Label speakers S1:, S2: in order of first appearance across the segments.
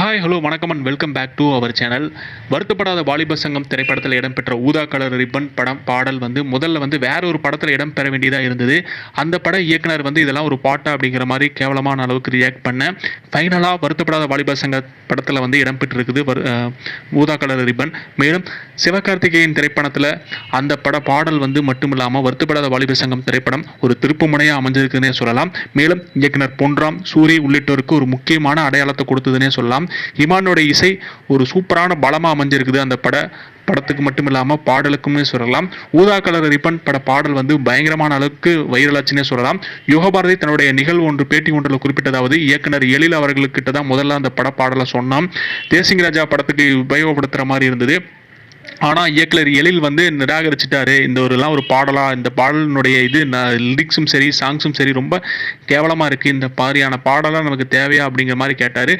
S1: Hi hello வணக்கம் and welcome back to our channel Varuthapadatha Valiba Sangam திரைப்படத்தில் இடம்பெற்ற ஊதா கலர் ரிப்பன் படம் பாடல் வந்து முதல்ல வந்து வேற ஒரு படத்தில் இடம் பெற வேண்டியதாக இருந்தது. அந்த பட இயக்குனர் வந்து இதெல்லாம் ஒரு பாட்டா அப்படிங்கிற மாதிரி கேவலமான அளவுக்கு ரியாக்ட் பண்ண ஃபைனலாக வருத்தப்படாத வாலிப சங்க படத்தில் வந்து இடம்பெற்றிருக்குது ஊதா கலர் ரிப்பன். மேலும் சிவகார்த்திகேயன் திரைப்படத்தில் அந்த பட பாடல் வந்து மட்டும் இல்லாமல் வருத்தப்படாத வாலிப சங்கம் திரைப்படம் ஒரு திருப்புமுனையாக அமைஞ்சிருக்குன்னே சொல்லலாம். மேலும் இயக்குனர் பொன்ராம் சூரி உள்ளிட்டோருக்கு ஒரு முக்கியமான அடையாளத்தை கொடுத்ததுன்னே சொல்லலாம். இமானோட இசை ஒரு சூப்பரான பலமாக அமைஞ்சிருக்குது. அந்த பட படத்துக்கு மட்டும் இல்லாமல் பாடலுக்குமே சொல்லலாம். ஊதா கலர் ரிப்பன் பட பாடல் வந்து பயங்கரமான அளவுக்கு வைரலாச்சுன்னே சொல்லலாம். யுகபாரதி தன்னுடைய நிகழ்வு ஒன்று பேட்டி ஒன்றில் குறிப்பிட்டதாவது இயக்குனர் எழில் அவர்களுக்கிட்ட தான் முதல்ல அந்த பட பாடலை சொன்னான். தேசிங் ராஜா படத்துக்கு உபயோகப்படுத்துகிற மாதிரி இருந்தது. ஆனால் இயக்குனர் எழில் வந்து நிராகரிச்சிட்டாரு. இந்த ஒருலாம் ஒரு பாடலா இந்த பாடலினுடைய இது லிரிக்ஸும் சரி சாங்ஸும் சரி ரொம்ப கேவலமாக இருக்குது இந்த மாதிரியான பாடலாம் நமக்கு தேவையா அப்படிங்கிற மாதிரி கேட்டார்.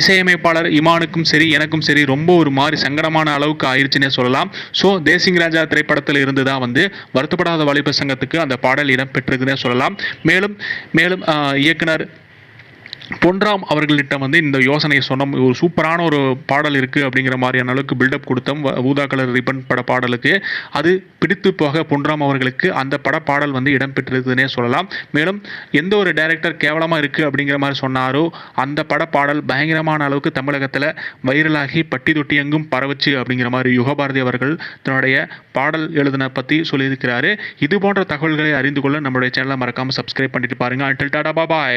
S1: இசையமைப்பாளர் இமானுக்கும் சரி எனக்கும் சரி ரொம்ப ஒரு மாதிரி சங்கடமான அளவுக்கு ஆயிடுச்சுன்னே சொல்லலாம். ஸோ தேசிங் ராஜா திரைப்படத்தில் இருந்து தான் வந்து வருத்தப்படாத வாலிப சங்கத்துக்கு அந்த பாடல் இடம்பெற்றிருக்குன்னே சொல்லலாம். மேலும் மேலும் இயக்குனர் பொன்ராம் அவர்களிட்ட வந்து இந்த யோசனையை சொன்னோம் ஒரு சூப்பரான ஒரு பாடல் இருக்குது அப்படிங்கிற மாதிரியான அளவுக்கு பில்டப் கொடுத்தோம். ஊதா கலர் ரிப்பன் பட பாடலுக்கு. அது பிடித்து போக பொன்ராம் அவர்களுக்கு அந்த பட பாடல் வந்து இடம்பெற்றிருக்குதுன்னே சொல்லலாம். மேலும் எந்த ஒரு டைரக்டர் கேவலமாக இருக்குது அப்படிங்கிற மாதிரி சொன்னாரோ அந்த பட பாடல் பயங்கரமான அளவுக்கு தமிழகத்தில் வைரலாகி பட்டி தொட்டி எங்கும் பரவச்சு அப்படிங்கிற மாதிரி யுகபாரதி அவர்கள் தன்னுடைய பாடல் எழுதின பற்றி சொல்லியிருக்கிறாரு. இது போன்ற தகவல்களை அறிந்து கொள்ள நம்மளுடைய சேனலை மறக்காமல் சப்ஸ்கிரைப் பண்ணிட்டு பாருங்கள் அண்டில் டாடா பாபாய்